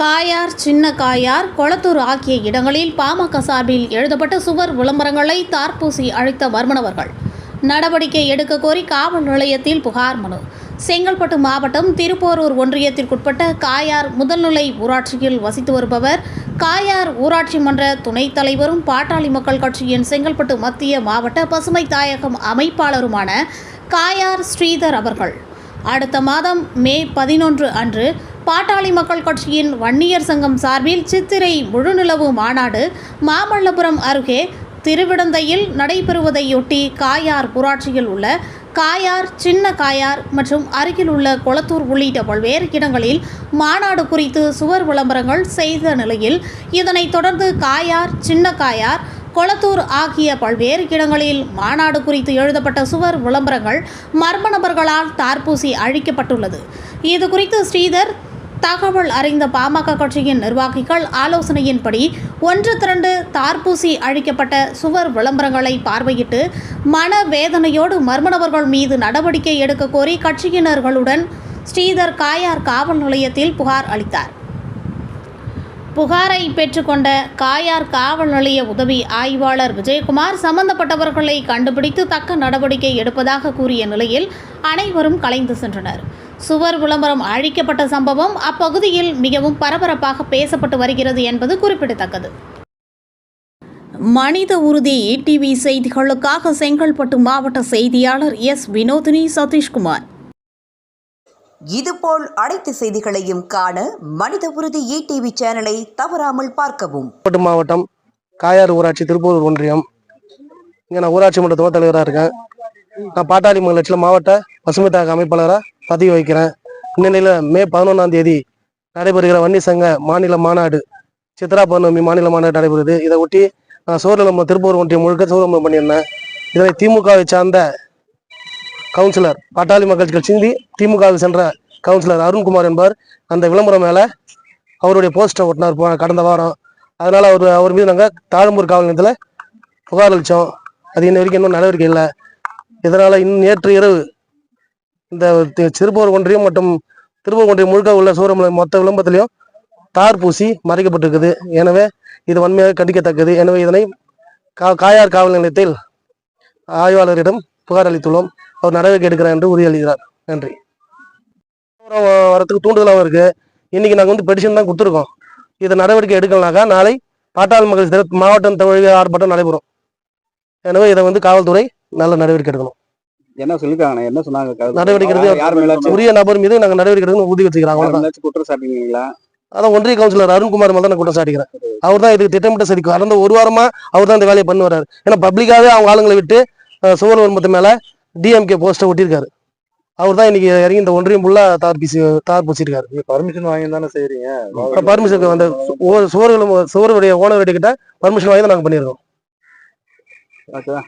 காயார் சின்ன காயார் கொளத்தூர் ஆகிய இடங்களில் பாமக சார்பில் எழுதப்பட்ட சுவர் விளம்பரங்களை தார்பூசி அழித்த மர்மணவர்கள் நடவடிக்கை எடுக்க கோரி காவல் நிலையத்தில் புகார் மனு. செங்கல்பட்டு மாவட்டம் திருப்போரூர் ஒன்றியத்திற்குட்பட்ட காயார் முதல்நிலை ஊராட்சியில் வசித்து வருபவர் காயார் ஊராட்சி மன்ற துணைத் தலைவரும் பாட்டாளி மக்கள் கட்சியின் செங்கல்பட்டு மத்திய மாவட்ட பசுமை தாயகம் அமைப்பாளருமான காயார் ஸ்ரீதர் அவர்கள். அடுத்த மாதம் மே பதினொன்று அன்று பாட்டாளி மக்கள் கட்சியின் வன்னியர் சங்கம் சார்பில் சித்திரை முழுநிலவு மாநாடு மாமல்லபுரம் அருகே திருவிடந்தையில் நடைபெறுவதையொட்டி காயார் ஊராட்சியில் உள்ள காயார் சின்ன காயார் மற்றும் அருகில் உள்ள கொளத்தூர் உள்ளிட்ட பல்வேறு இடங்களில் மாநாடு குறித்து சுவர் விளம்பரங்கள் செய்த நிலையில் இதனைத் தொடர்ந்து காயார் சின்ன காயார் கொளத்தூர் ஆகிய பல்வேறு இடங்களில் மாநாடு குறித்து எழுதப்பட்ட சுவர் விளம்பரங்கள் மர்ம நபர்களால் தார்பூசி அழிக்கப்பட்டுள்ளது. இது குறித்து ஸ்ரீதர் தகவல் அறிந்த பாமக கட்சியின் நிர்வாகிகள் ஆலோசனையின்படி ஒன்று திரண்டு தார்பூசி அழிக்கப்பட்ட சுவர் விளம்பரங்களை பார்வையிட்டு மனவேதனையோடு மர்ம நபர்கள் மீது நடவடிக்கை எடுக்க கோரி கட்சியினர்களுடன் ஸ்ரீதர் காயார் காவல் நிலையத்தில் புகார் அளித்தார். புகாரை பெற்றுக்கொண்ட காயார் காவல் நிலைய உதவி ஆய்வாளர் விஜயகுமார் சம்பந்தப்பட்டவர்களை கண்டுபிடித்து தக்க நடவடிக்கை எடுப்பதாக கூறிய நிலையில் அனைவரும் கலைந்து சென்றனர். சுவர் விளம்பரம் அழிக்கப்பட்ட சம்பவம் அப்பகுதியில் மிகவும் பரபரப்பாக பேசப்பட்டு வருகிறது என்பது குறிப்பிடத்தக்கது. மனித உறுதி டிவி செய்திகளுக்காக செங்கல்பட்டு மாவட்ட செய்தியாளர் எஸ் வினோதினி சதீஷ்குமார். இதுபோல் அனைத்து செய்திகளையும் காண மனித உறுதி டிவி சேனலை தவறாமல் பார்க்கவும். மாவட்டம் காயார் ஊராட்சி திருப்பூர் ஒன்றியம். இங்கே நான் ஊராட்சி மன்ற துணைத் தலைவராக இருக்கேன். நான் பாட்டாளி மக்கள் மாவட்ட பசுமை தாக்க அமைப்பாளராக பதிவு வைக்கிறேன். இந்நிலையில் மே பதினொன்றாம் தேதி நடைபெறுகிற வன்னி சங்க மாநில மாநாடு சித்ரா பௌர்ணமி மாநில மாநாடு நடைபெறுது. இதை ஒட்டி நான் சோழலம் திருப்பூர் ஒன்றியம் முழுக்க சோழலம் பண்ணியிருந்தேன். இதனை திமுகவை சார்ந்த கவுன்சிலர் பாட்டாளி மக்கள் கட்சி திமுகவை சென்ற கவுன்சிலர் அருண்குமார் என்பவர் அந்த விளம்பரம் மேலே அவருடைய போஸ்டர் ஒட்டினார் கடந்த வாரம். அதனால் அவர் அவர் மீது நாங்கள் தாழம்பூர் காவல் நிலையத்தில் புகார் அளித்தோம் அது இன்ன வரைக்கும் இன்னும் நடவடிக்கை இல்லை. இதனால் இன்னும் நேற்று இரவு இந்த சிறுபோர் ஒன்றியம் மற்றும் திருப்பூர் ஒன்றியம் முழுக்க உள்ள சூரமலை மொத்த விளம்பரத்திலையும் தார் பூசி மறைக்கப்பட்டிருக்குது. எனவே இது வன்மையாக கண்டிக்கத்தக்கது. எனவே இதனை கா காயார் காவல் நிலையத்தில் ஆய்வாளரிடம் புகார் அளித்துள்ளோம். அவர் நடவடிக்கை எடுக்கிறார் என்று உறுதியளிக்கிறார் நன்றி. வரத்துக்கு தூண்டுதலாகவும் இருக்கு. இன்னைக்கு நாங்கள் வந்து பெடிஷன் தான் கொடுத்துருக்கோம். இதை நடவடிக்கை எடுக்கலனாக்கா நாளை பாட்டாளி மக்கள் மாவட்டம் தமிழக ஆர்ப்பாட்டம் நடைபெறும். எனவே இதை வந்து காவல்துறை நல்ல நடவடிக்கை எடுக்கணும். என்ன சொல்லிருக்காங்க என்ன சொன்னாங்க? நடவடிக்கை உரிய நபர் மீது நாங்கள் நடவடிக்கை எடுக்கணும் உறுதி வச்சுக்கிறாங்க குற்றம் அதான் ஒன்றிய கவுன்சிலர் அருண்குமார் மேல தான் நான் குற்றம் சாட்டிக்கிறேன் அவர் தான் இதுக்கு திட்டமிட்ட சரி கடந்த ஒரு வாரமா அவர் தான் இந்த வேலையை பண்ணி வர்றாரு. ஏன்னா பப்ளிக்காவே அவங்க ஆளுங்களை விட்டு சுவர் வரும்பத்து மேல டிஎம்கே போஸ்டர் ஒட்டியிருக்காரு. அவர் தான் இன்னைக்கு இறங்கி இந்த ஒன்றியம் ஃபுல்லா தார் பீசி தார் பூசியிருக்காரு. நீங்க பர்மிஷன் வாங்கி தானே செய்றீங்க? பர்மிஷன் அந்த சுவர்களும் சுவருடைய ஓனர் கிட்ட பர்மிஷன் வாங்கி தான் நாங்கள் பண்ணியிருக்கோம். ஓகேவா